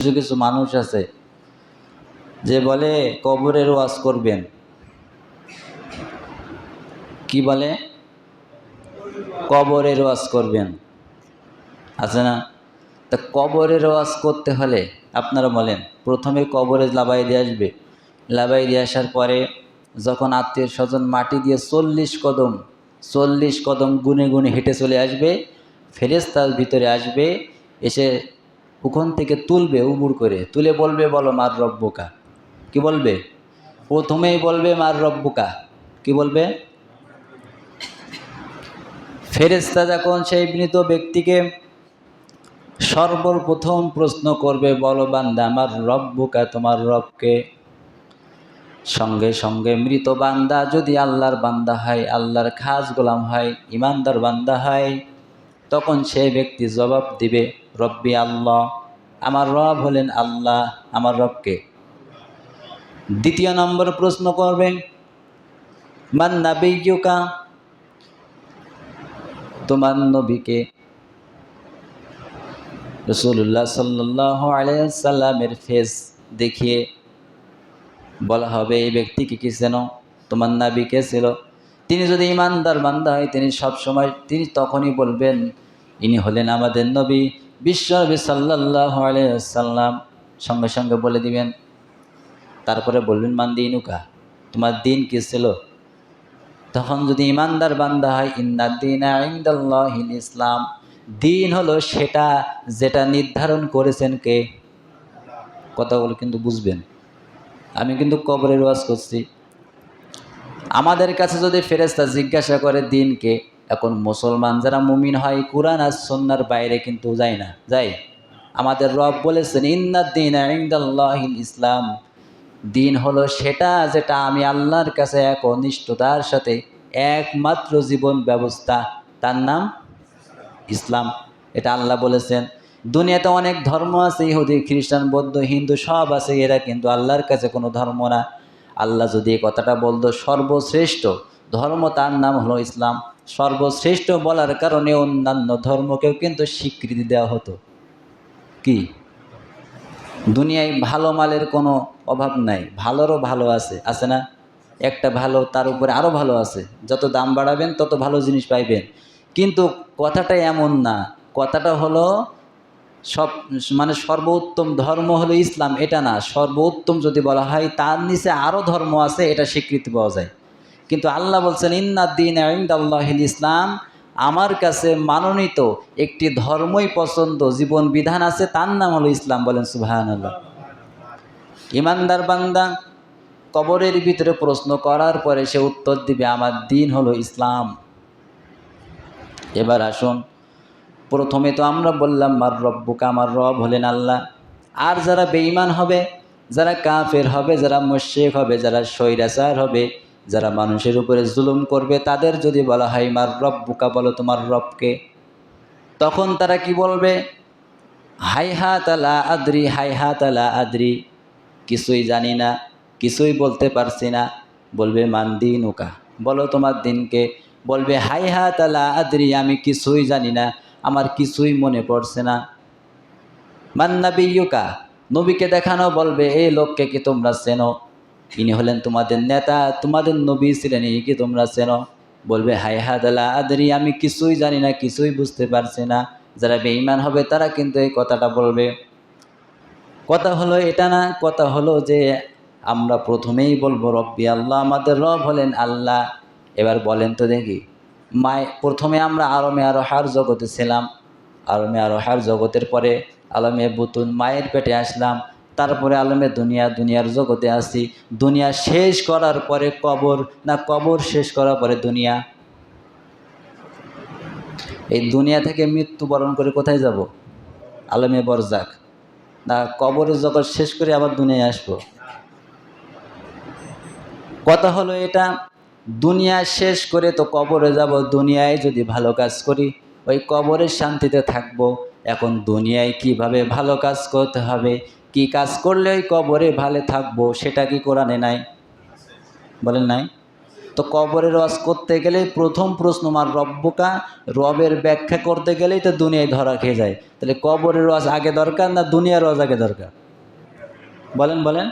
কিছু কিছু মানুষ আছে যে বলে, কবরের ওয়াজ করবেন। কি বলে? কবরের ওয়াজ করবেন। আছে না? তা কবরের ওয়াজ করতে হলে আপনারা বলেন, প্রথমে কবরে লাবাই দিয়ে আসবে। লাবাই দিয়ে আসার পরে যখন আত্মীয় স্বজন মাটি দিয়ে চল্লিশ কদম চল্লিশ কদম গুনে গুনে হেঁটে চলে আসবে ফেরেস্তার ভিতরে আসবে, এসে ওখান থেকে তুলবে উবুর করে। তুলে বলবে, বলো, মার রব্বুকা কি বলবে? প্রথমেই বলবে, মার রব্বুকা কি বলবে? ফেরেস্তা যখন সেই মৃত ব্যক্তিকে সর্বপ্রথম প্রশ্ন করবে, বলো বান্দা, আমার রব্বুকা তোমার রবকে? সঙ্গে সঙ্গে মৃত বান্দা, যদি আল্লাহর বান্দা হয়, আল্লাহর খাস গোলাম হয়, ইমানদার বান্দা হয়, তখন সেই ব্যক্তি জবাব দিবে, রব্বি আল্লাহ। আমার রব হলেন আল্লাহ, আমার রবকে। দ্বিতীয় নম্বর প্রশ্ন করবেন, মান নাবিকা তোমার নবীকে। রসুল্লাহ সাল্লাহ আলাইসাল্লামের ফেস দেখিয়ে বলা হবে, এই ব্যক্তিকে কি যেন তোমার নাবি কে ছিল। তিনি যদি ইমানদার বান্দা হয়, তিনি সব সময় তিনি তখনই বলবেন, ইনি হলেন আমাদের নবী বিশ্ব নবী সাল্লাহ আলাইসাল্লাম সঙ্গে সঙ্গে বলে দিবেন, তারপরে বলবেন, মান দিনুকা? তোমার দিন কী ছিল? তখন যদি ইমানদার বান্দা হয় ইন্নাদ্দিন আইন্দাল্লাহিল ইসলাম। দিন হলো সেটা যেটা নির্ধারণ করেছেন কে? কথাগুলো কিন্তু বুঝবেন। আমি কিন্তু কবরের ওয়াজ করছি। আমাদের কাছে যদি ফেরেস্তা জিজ্ঞাসা করে দিনকে এখন মুসলমান যারা মুমিন হয়, কোরআন আর সন্ন্যার বাইরে কিন্তু যায় না। যায় আমাদের রব বলেছেন ইন্নাদ্দিন আইন্দাল্লাহিল ইসলাম। দিন হলো সেটা যেটা আমি আল্লাহর কাছে এক অনিষ্টতার সাথে একমাত্র জীবন ব্যবস্থা। তার নাম ইসলাম। এটা আল্লাহ বলেছেন। দুনিয়াতে অনেক ধর্ম আছে, ইহুদি, খ্রিস্টান, বৌদ্ধ, হিন্দু সব আছে, এরা কিন্তু আল্লাহর কাছে কোনো ধর্ম না। আল্লাহ যদি এই কথাটা বলতো, সর্বশ্রেষ্ঠ ধর্ম তার নাম হলো ইসলাম। সর্বশ্রেষ্ঠ বলার কারণে অন্যান্য ধর্মকেও কিন্তু স্বীকৃতি দেওয়া হতো। কি? দুনিয়ায় ভালো মালের কোনো অভাব নাই। ভালোরও ভালো আছে আছে না? একটা ভালো তার উপরে আরও ভালো আছে। যত দাম বাড়াবেন, তত ভালো জিনিস পাইবেন। কিন্তু কথাটা এমন না। কথাটা হলো সব মানে সর্বোত্তম ধর্ম হলো ইসলাম, এটা না। সর্বোত্তম যদি বলা হয়, তার নিচে আরও ধর্ম আছে, এটা স্বীকৃতি পাওয়া যায়। কিন্তু আল্লাহ বলছেন ইন্নাদ্দিন আল্লাহিল ইসলাম। আমার কাছে মানোনীত একটি ধর্মই পছন্দ, জীবন বিধান আছে, তার নাম হলো ইসলাম বলেন সুবাহান আল্লাহ ইমানদার বান্দা কবরের ভিতরে প্রশ্ন করার পরে সে উত্তর দিবে, আমার দিন হলো ইসলাম। এবার আসুন, প্রথমে তো আমরা বললাম, মার রব্বুকা, আমার রব হলেন আল্লাহ। আর যারা বেঈমান হবে, যারা কাফের হবে, যারা মুশেক হবে, যারা স্বৈরাচার হবে যারা মানুষের উপরে জুলুম করবে, তাদের যদি বলা হয়, মার রব্বুকা বলো তোমার রবকে। তখন তারা কি বলবে? হাই হা তালা আদ্রি, হাই হা তালা আদ্রি। কিছুই জানি না, কিছুই বলতে পারছি না। বলবে, মান দিন উকা বলো তোমার দিনকে। বলবে, হাই হা তালা আদ্রি, আমি কিছুই জানি না, আমার কিছুই মনে পড়ছে না। মান্নাবি ইউকা নবীকে দেখানো বলবে এই লোককে কি তোমরা চেনো? ইনি হলেন তোমাদের নেতা, তোমাদের নবী ছিলেন এই কি তোমরা চেনো? বলবে হাই হাদালা আদরি, আমি কিছুই জানি না, কিছুই বুঝতে পারছি না। যারা বেঈমান হবে, তারা কিন্তু এই কথাটা বলবে। কথা হলো এটা না, কথা হলো যে আমরা প্রথমেই বলব, রব্বি আল্লাহ আমাদের রব হলেন আল্লাহ। এবার বলেন তো দেখি, মায়, প্রথমে আমরা আরমে আরও হার জগতে ছিলাম। আরমে আরও হার জগতের পরে আলমে বুতুন মায়ের পেটে আসলাম। তারপরে আলমে দুনিয়া, দুনিয়ার জগতে আসি দুনিয়া শেষ করার পরে কবর, না, কবর শেষ করার পরে দুনিয়া। এই দুনিয়া থেকে মৃত্যুবরণ করে কোথায় যাব? আলমে বরজাক। না, কবরের জগৎ শেষ করে আবার দুনিয়ায় আসব। কথা হলো এটা, দুনিয়া শেষ করে তো কবরে যাব, দুনিয়ায় যদি ভালো কাজ করি, ওই কবরের শান্তিতে থাকব। এখন দুনিয়ায় কীভাবে ভালো কাজ করতে হবে? কি কাজ করলে ওই কবরে ভালো থাকব, সেটা কি কোরআনে নাই? বলেন নাই? তো কবরের ওয়াজ করতে গেলে প্রথম প্রশ্ন মার রব্বকা রবের ব্যাখ্যা করতে গেলেই তো দুনিয়ায় ধরা খেয়ে যায়। তাহলে কবরের ওয়াজ আগে দরকার না দুনিয়ার ওয়াজ আগে দরকার? বলেন বলেন।